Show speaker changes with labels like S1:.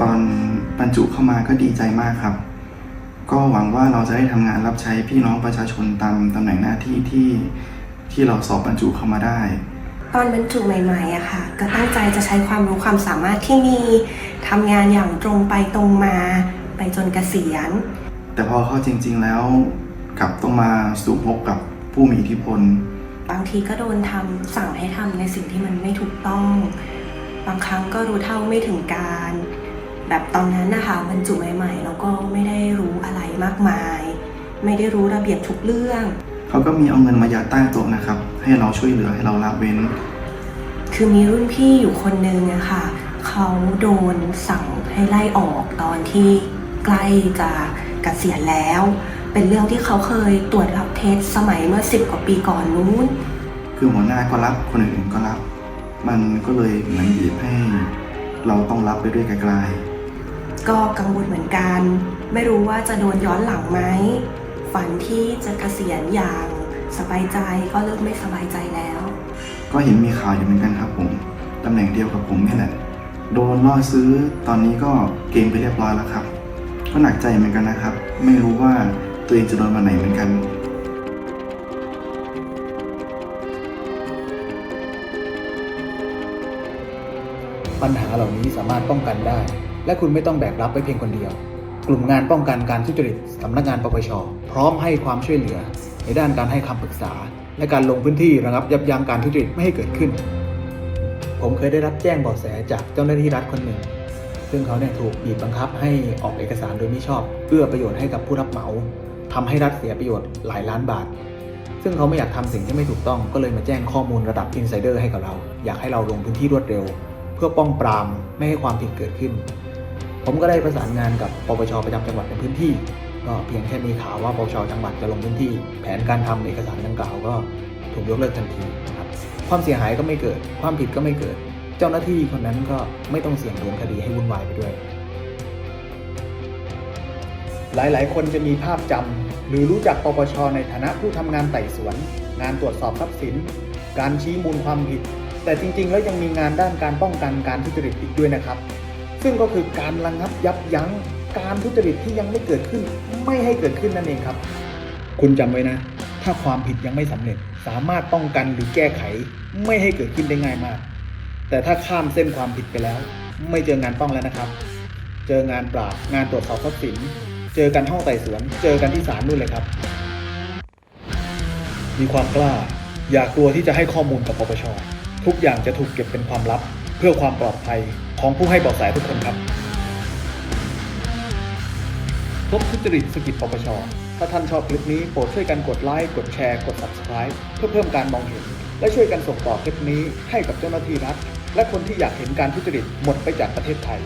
S1: ตอนบรรจุเข้ามาก็ดีใจมากครับ ก็หวังว่าเราจะได้ทำงานรับใช้พี่น้องประชาชนตามตำแหน่งหน้าที่ที่ที่เราสอบบรรจุเข้ามาได้
S2: ตอนบรรจุใหม่ๆอะค่ะ ก็ตั้งใจจะใช้ความรู้ความสามารถที่มีทำงานอย่างตรงไปตรงมา ไปจนเกษียณ
S1: แต่พอเข้าจริง ๆแล้วกลับต้องมาสู่พบกับผู้มีอิทธิพล
S2: บางทีก็โดนทำสั่งให้ทำในสิ่งที่มันไม่ถูกต้อง บางครั้งก็รู้เท่าไม่ถึงการ แบบตอนนั้นนะคะบรรจุใหม่ๆเราก็ไม่ได้รู้อะไรมากมาย ไม่ได้รู้ระเบียบทุกเรื่อง
S1: เขาก็มีเอาเงินมายัดใต้โต๊ะนะครับ ให้เราช่วยเหลือให้เราละเว้น
S2: คือมีรุ่นพี่อยู่คนนึงอะค่ะเขาโดนสั่งให้ไล่ออกตอนที่ใกล้จะเกษียณแล้ว เป็นเรื่องที่เขาเคยตรวจรับเทสสมัยเมื่อสิบกว่าปีก่อนนู้น
S1: คือหัวหน้าก็รับคนอื่นๆก็รับ มันก็เลยเหมือนบีบให้ เราต้องรับไปด้วยไกล
S2: ก็กังวลเหมือนกัน ไม่รู้ว่าจะโดนย้อนหลังไหม ฝันที่จะเกษียณอย่างสบายใจก็เริ่มไม่สบายใจแล้ว
S1: ๆก็เห็นมีข่าวอยู่เหมือนกันครับผมตำแหน่งเดียวกับผมนี่แหละ โดนล่อซื้อตอนนี้ก็เกมไปเรียบร้อยแล้วครับ ก็หนักใจเหมือนกันนะครับ ไม่รู้ว่าตัวเองจะโดนวันไหนเหมือนกัน
S3: ปัญหาเหล่านี้สามารถป้องกันได้ และคุณไม่ต้องแบกรับไว้เพียงคนเดียว กลุ่มงานป้องกันการทุจริตสำนักงานปปช พร้อมให้ความช่วยเหลือ ในด้านการให้คำปรึกษา และการลงพื้นที่ระงับยับยั้งการทุจริตไม่ให้เกิดขึ้น ผมเคยได้รับแจ้งเบาะแสจากเจ้าหน้าที่รัฐคนหนึ่ง ซึ่งเขาเนี่ยถูกบีบบังคับให้ออกเอกสารโดยไมิชอบเอื้อประโยชน์ให้กับผู้รับเหมาทำให้รัฐเสียประโยชน์หลายล้านบาทซึ่งเขาไม่อยากทำสิ่งที่ไม่ถูกต้องก็เลยมาแจ้งข้อมูลระดับอินไซเดอร์ให้กับเรา อยากให้เราลงพื้นที่รวดเร็ว เพื่อป้องปรามไม่ให้ความผิดเกิดขึ้น ผมก็ได้ประสานงานกับปปชประจำจังหวัดในพื้นที่ ก็เพียงแค่มีข่าวว่าปปชจังหวัดจะลงพื้นที่ แผนการทำเอกสารดังกล่าวก็ถูกยกเลิกทันทีครับความเสียหายก็ไม่เกิด ความผิดก็ไม่เกิด เจ้าหน้าที่คนนั้นก็ไม่ต้องเสี่ยงโดนคดีให้วุ่นวายไปด้วย หลายๆ คนจะมีภาพจำหรือรู้จักปปชในฐานะผู้ทำงานไต่สวน งานตรวจสอบทรัพย์สิน การชี้มูลความผิด แต่จริง ๆ แล้วยังมีงานด้านการป้องกันการทุจริตอีกด้วยนะครับ ซึ่งก็คือการระงับยับยั้งการทุจริตที่ยังไม่เกิดขึ้น ไม่ให้เกิดขึ้นนั่นเองครับ คุณจำไว้นะ ถ้าความผิดยังไม่สำเร็จ สามารถป้องกันหรือแก้ไข ไม่ให้เกิดขึ้นได้ง่ายมาก แต่ถ้าข้ามเส้นความผิดไปแล้ว ไม่เจองานป้องแล้วนะครับ เจองานปราบงานตรวจสอบทรัพย์สิน เจอกันห้องไต่สวน เจอกันที่ศาลนู่นเลยครับ มีความกล้า อย่ากลัวที่จะให้ข้อมูลกับปปชทุกอย่างจะถูกเก็บเป็นความลับ เพื่อความปลอดภัย ของผู้ให้เบาะแสทุกคนครับพบทุจริตสกิจปปช ถ้าท่านชอบคลิปนี้โปรดช่วยกันกดไลค์ กดแชร์ กด subscribe เพื่อเพิ่มการมองเห็น และช่วยกันส่งต่อคลิปนี้ให้กับเจ้าหน้าที่รัฐ และคนที่อยากเห็นการทุจริตหมดไปจากประเทศไทย